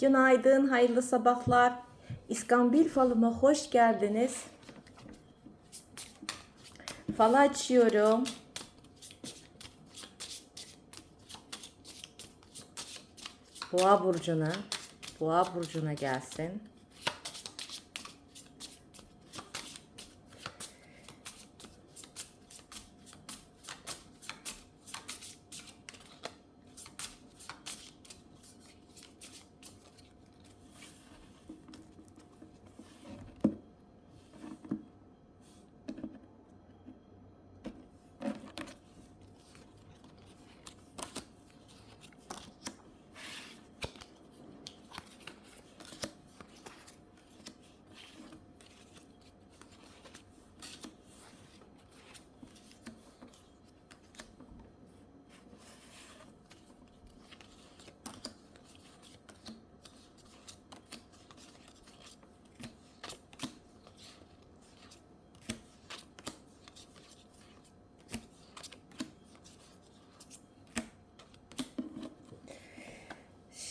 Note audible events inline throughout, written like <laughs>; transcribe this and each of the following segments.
Günaydın, hayırlı sabahlar. İskambil falıma hoş geldiniz. Falı açıyorum. Boğa burcuna, Boğa burcuna gelsin.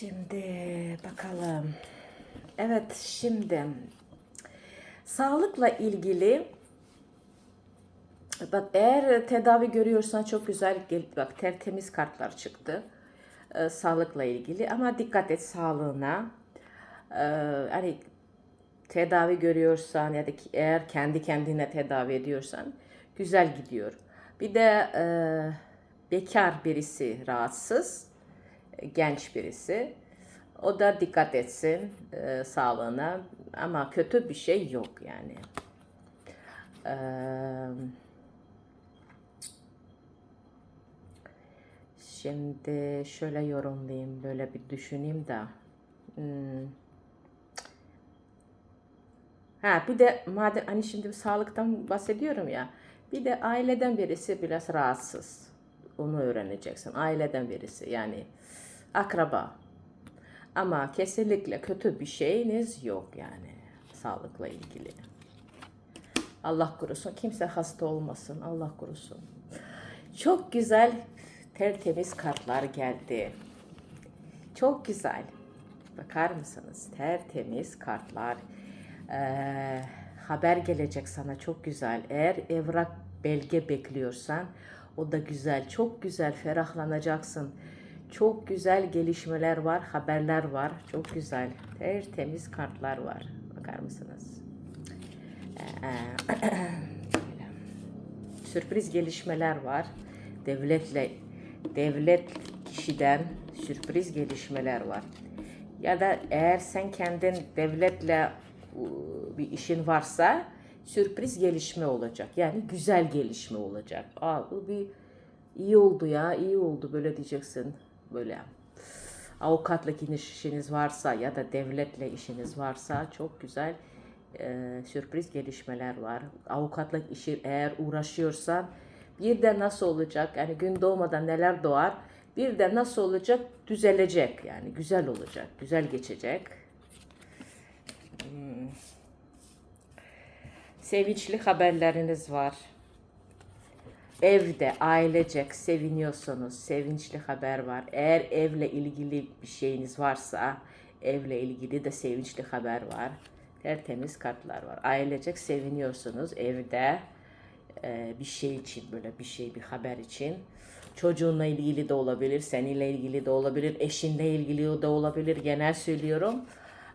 Şimdi bakalım. Evet, şimdi sağlıkla ilgili bak eğer tedavi görüyorsan çok güzel bak tertemiz kartlar çıktı. Ee, sağlıkla ilgili ama dikkat et sağlığına. Ee, hani tedavi görüyorsan ya da ki- eğer kendi kendine tedavi ediyorsan güzel gidiyor. Bir de e, bekar birisi rahatsız, genç birisi. O da dikkat etsin e, sağlığına ama kötü bir şey yok yani. Eee Şimdi şöyle yorumlayayım, böyle bir düşüneyim de. Hmm. Ha bir de madem hani şimdi sağlıktan bahsediyorum ya. Bir de aileden birisi biraz rahatsız. Onu öğreneceksin. Aileden birisi yani akraba. Ama kesinlikle kötü bir şeyiniz yok yani sağlıkla ilgili. Allah korusun. Kimse hasta olmasın. Allah korusun. Çok güzel tertemiz kartlar geldi. Çok güzel. Bakar mısınız? Tertemiz kartlar. Ee, haber gelecek sana çok güzel. Eğer evrak belge bekliyorsan o da güzel. Çok güzel ferahlanacaksın. Çok güzel gelişmeler var, haberler var. Çok güzel. Tertemiz kartlar var. Bakar mısınız? Ee, <clears throat> sürpriz gelişmeler var. Devletle devlet kişiden sürpriz gelişmeler var. Ya da eğer sen kendin devletle bir işin varsa sürpriz gelişme olacak. Yani güzel gelişme olacak. Aa bu bir iyi oldu ya, iyi oldu böyle diyeceksin. Böyle avukatlık işiniz varsa ya da devletle işiniz varsa çok güzel e, sürpriz gelişmeler var. Avukatlık işi eğer uğraşıyorsan bir de nasıl olacak? Yani gün doğmadan neler doğar? Bir de nasıl olacak? Düzelecek yani güzel olacak, güzel geçecek. Hmm. Sevinçli haberleriniz var. Evde ailecek seviniyorsanız sevinçli haber var. Eğer evle ilgili bir şeyiniz varsa evle ilgili de sevinçli haber var. Tertemiz kartlar var. Ailecek seviniyorsunuz evde e, bir şey için böyle bir şey bir haber için. Çocuğunla ilgili de olabilir, seninle ilgili de olabilir, eşinle ilgili de olabilir. Genel söylüyorum.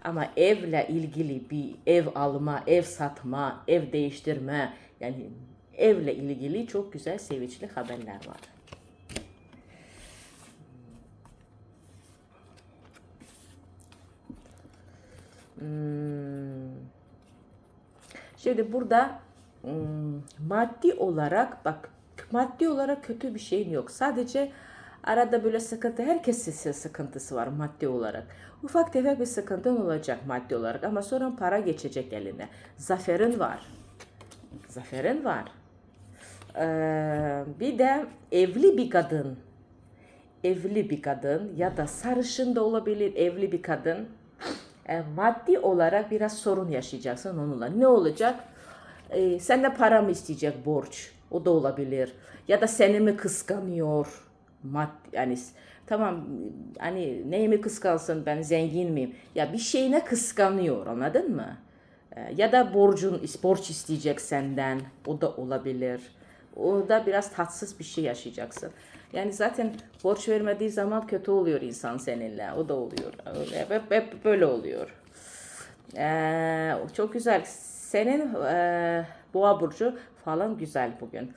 Ama evle ilgili bir ev alma, ev satma, ev değiştirme yani evle ilgili çok güzel sevinçli haberler var. Hmm. Şimdi burada hmm, maddi olarak bak maddi olarak kötü bir şeyin yok. Sadece arada böyle sıkıntı herkesin sıkıntısı var maddi olarak. Ufak tefek bir sıkıntın olacak maddi olarak ama sonra para geçecek eline. Zaferin var. Zaferin var. Ee, bir de evli bir kadın evli bir kadın ya da sarışın da olabilir evli bir kadın e, maddi olarak biraz sorun yaşayacaksın onunla. Ne olacak? E, senden para mı isteyecek borç? O da olabilir. Ya da seni mi kıskanıyor? Mad yani tamam hani neyimi kıskansın ben zengin miyim? Ya bir şeyine kıskanıyor anladın mı? Ee, Ya da borcun borç isteyecek senden. O da olabilir. Orada biraz tatsız bir şey yaşayacaksın. Yani zaten borç vermediği zaman kötü oluyor insan seninle. O da oluyor. Öyle, Hep, hep böyle oluyor. Ee, çok güzel. Senin e, boğa burcu falan güzel bugün.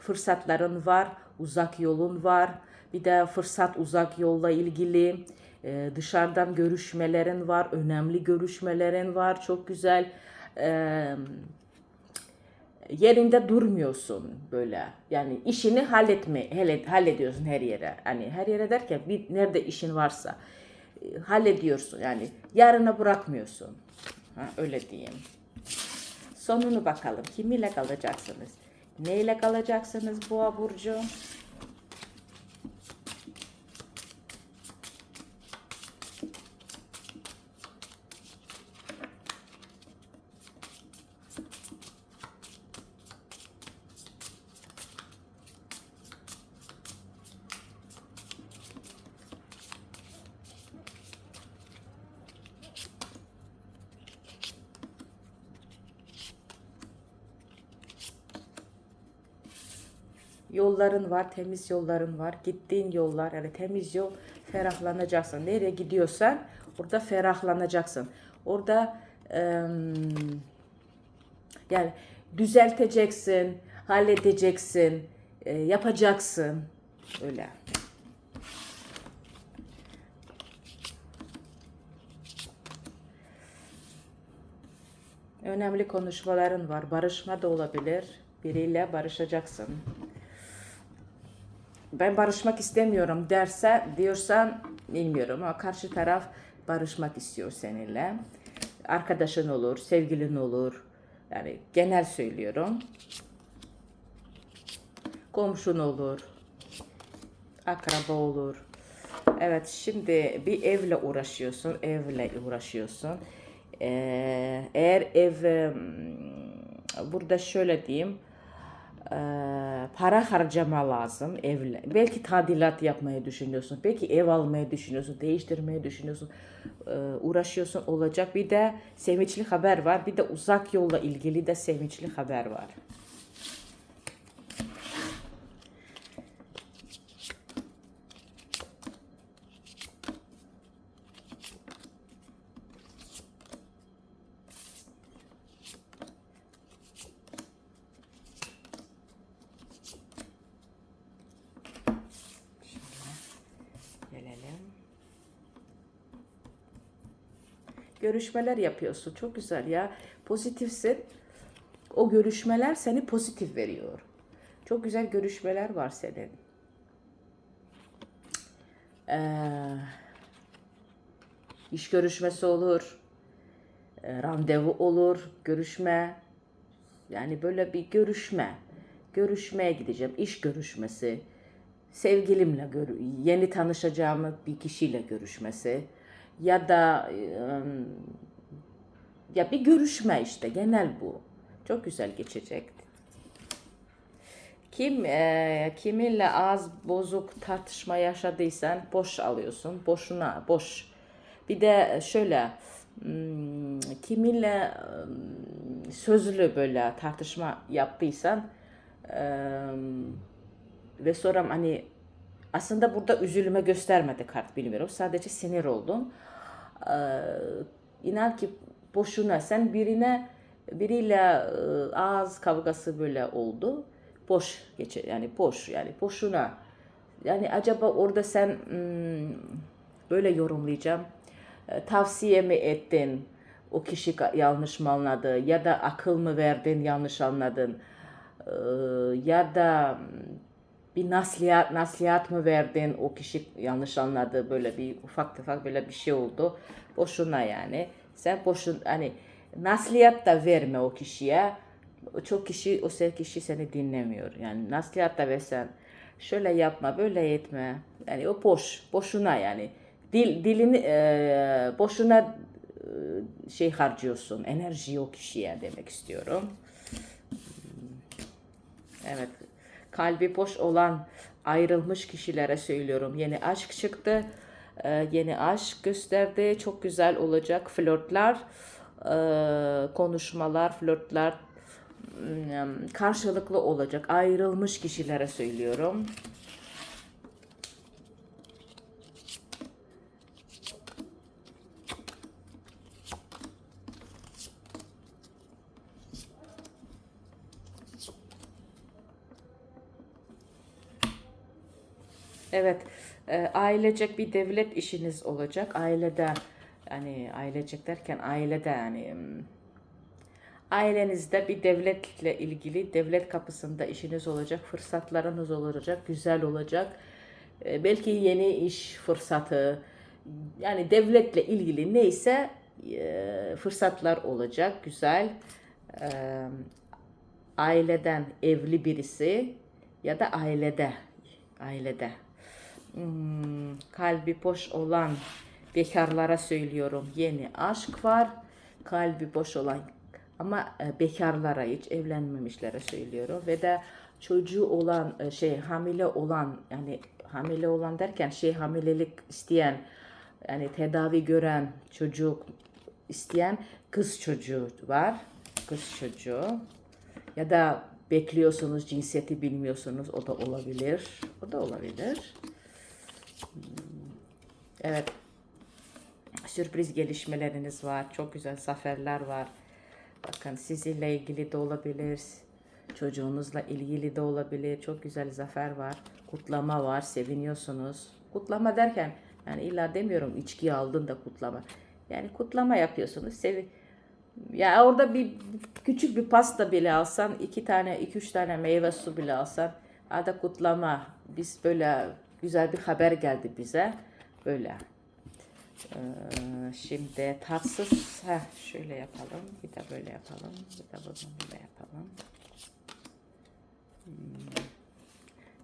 Fırsatların var, uzak yolun var. Bir de fırsat uzak yolla ilgili dışarıdan görüşmelerin var, önemli görüşmelerin var. Çok güzel. Yerinde durmuyorsun böyle. Yani işini halletme, hallet- hallediyorsun her yere. Hani her yere derken bir nerede işin varsa hallediyorsun. Yani yarına bırakmıyorsun. Ha, öyle diyeyim. Sonunu bakalım. Kimiyle kalacaksınız? Neyle kalacaksınız Boğa burcu? Yolların var, temiz yolların var. Gittiğin yollar, yani temiz yol ferahlanacaksın. Nereye gidiyorsan orada ferahlanacaksın. Orada em, yani düzelteceksin, halledeceksin, e, yapacaksın. Öyle. Önemli konuşmaların var. Barışma da olabilir. Biriyle barışacaksın. Ben barışmak istemiyorum derse diyorsan bilmiyorum ama karşı taraf barışmak istiyor seninle. Arkadaşın olur, sevgilin olur. Yani genel söylüyorum. Komşun olur. Akraba olur. Evet şimdi bir evle uğraşıyorsun, evle uğraşıyorsun. Ee, eğer ev em, burada şöyle diyeyim e, para harcama lazım evle. Belki tadilat yapmayı düşünüyorsun. Belki ev almayı düşünüyorsun, değiştirmeyi düşünüyorsun. e, uğraşıyorsun olacak. Bir de sevinçli haber var. Bir de uzak yolla ilgili de sevinçli haber var. Görüşmeler yapıyorsun. Çok güzel ya. Pozitifsin. O görüşmeler seni pozitif veriyor. Çok güzel görüşmeler var senin. Ee, iş görüşmesi olur. e, randevu olur. Görüşme. Yani böyle bir görüşme. Görüşmeye gideceğim. İş görüşmesi. Sevgilimle yeni tanışacağım bir kişiyle görüşmesi. Ya da ya bir görüşme işte genel bu. Çok güzel geçecek. Kim e, kiminle az bozuk tartışma yaşadıysan boş alıyorsun. Boşuna boş. Bir de şöyle kiminle sözlü böyle tartışma yaptıysan ve sonra hani aslında burada üzülme göstermedi kart bilmiyorum. Sadece sinir oldum. Ee, inan ki boşuna sen birine biriyle e, ağız kavgası böyle oldu. Boş geçe yani boş yani boşuna. Yani acaba orada sen hmm, böyle yorumlayacağım. E, tavsiye mi ettin? O kişi yanlış mı anladı? Ya da akıl mı verdin yanlış anladın? Ee, ya da bir nasihat, nasihat mı verdin? O kişi yanlış anladı. Böyle bir ufak tefek böyle bir şey oldu. Boşuna yani. Sen boşun hani nasihat da verme o kişiye. Çok kişi o se- kişi seni dinlemiyor. Yani nasihat da versen şöyle yapma böyle etme. Yani o boş boşuna yani. Dil dilini e, boşuna şey harcıyorsun. Enerji o kişiye demek istiyorum. Evet. Kalbi boş olan ayrılmış kişilere söylüyorum. Yeni aşk çıktı. Ee, yeni aşk gösterdi. Çok güzel olacak flörtler, ee, konuşmalar, flörtler hmm, karşılıklı olacak. Ayrılmış kişilere söylüyorum. Evet, e, ailecek bir devlet işiniz olacak. Ailede, yani ailecek derken ailede yani hmm, ailenizde bir devletle ilgili devlet kapısında işiniz olacak, fırsatlarınız olacak, güzel olacak. E, belki yeni iş fırsatı, yani devletle ilgili neyse e, fırsatlar olacak, güzel. Aileden evli birisi ya da ailede, ailede hmm, kalbi boş olan bekarlara söylüyorum yeni aşk var. Kalbi boş olan ama e, bekarlara hiç evlenmemişlere söylüyorum ve de çocuğu olan e, şey hamile olan yani hamile olan derken şey hamilelik isteyen yani tedavi gören çocuk isteyen kız çocuğu var. Kız çocuğu ya da bekliyorsunuz cinsiyeti bilmiyorsunuz o da olabilir. O da olabilir. Evet. Sürpriz gelişmeleriniz var. Çok güzel zaferler var. Bakın sizinle ilgili de olabilir. Çocuğunuzla ilgili de olabilir. Çok güzel zafer var. Kutlama var. Seviniyorsunuz. Kutlama derken yani illa demiyorum içki aldın da kutlama. Yani kutlama yapıyorsunuz. Sevi ya orada bir küçük bir pasta bile alsan, iki tane, iki üç tane meyve su bile alsan, ada kutlama. Biz böyle güzel bir haber geldi bize. Böyle. Ee, şimdi tatsız, heh, şöyle yapalım, bir de böyle yapalım, bir de böyle yapalım. Hmm.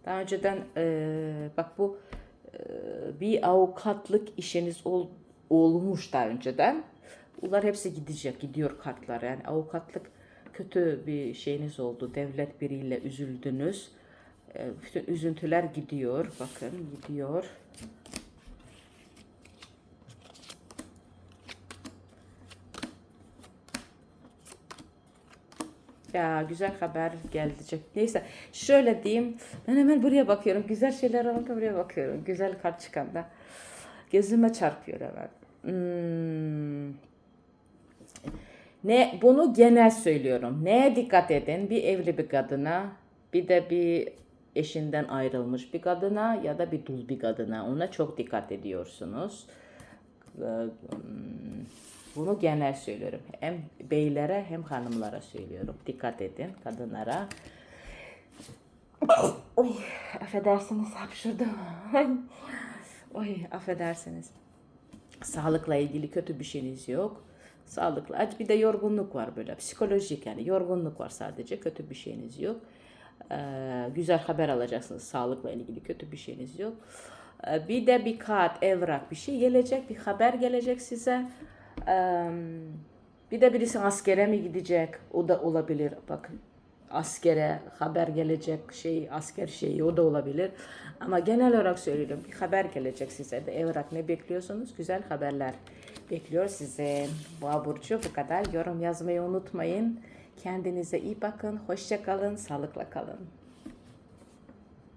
Daha önceden e, bak bu e, bir avukatlık işiniz ol, olmuş daha önceden. Bunlar hepsi gidecek, gidiyor kartlar. Yani avukatlık kötü bir şeyiniz oldu. Devlet biriyle üzüldünüz. E, bütün üzüntüler gidiyor. Bakın gidiyor. Ya güzel haber gelecek. Neyse şöyle diyeyim. Ben hemen buraya bakıyorum. Güzel şeyler alınca buraya bakıyorum. Güzel kart çıkanda. Gözüme çarpıyor hemen. Hmm. Ne bunu genel söylüyorum. Neye dikkat edin? Bir evli bir kadına, bir de bir eşinden ayrılmış bir kadına ya da bir dul bir kadına. Ona çok dikkat ediyorsunuz. Ee, hmm, Bunu genel söylüyorum. Hem beylere hem hanımlara söylüyorum. Dikkat edin kadınlara. Oy, affedersiniz hapşırdım. <laughs> Oy, affedersiniz. Sağlıkla ilgili kötü bir şeyiniz yok. Sağlıklı. Acı bir de yorgunluk var böyle. Psikolojik yani yorgunluk var sadece. Kötü bir şeyiniz yok. Ee, güzel haber alacaksınız. Sağlıkla ilgili kötü bir şeyiniz yok. Ee, bir de bir kağıt, evrak bir şey gelecek. Bir haber gelecek size. Ee, bir de birisi askere mi gidecek? O da olabilir. Bakın askere haber gelecek şey asker şeyi o da olabilir. Ama genel olarak söylüyorum bir haber gelecek size de evrak ne bekliyorsunuz? Güzel haberler bekliyor size. Bu burcu bu kadar. Yorum yazmayı unutmayın. Kendinize iyi bakın. Hoşça kalın. Sağlıkla kalın.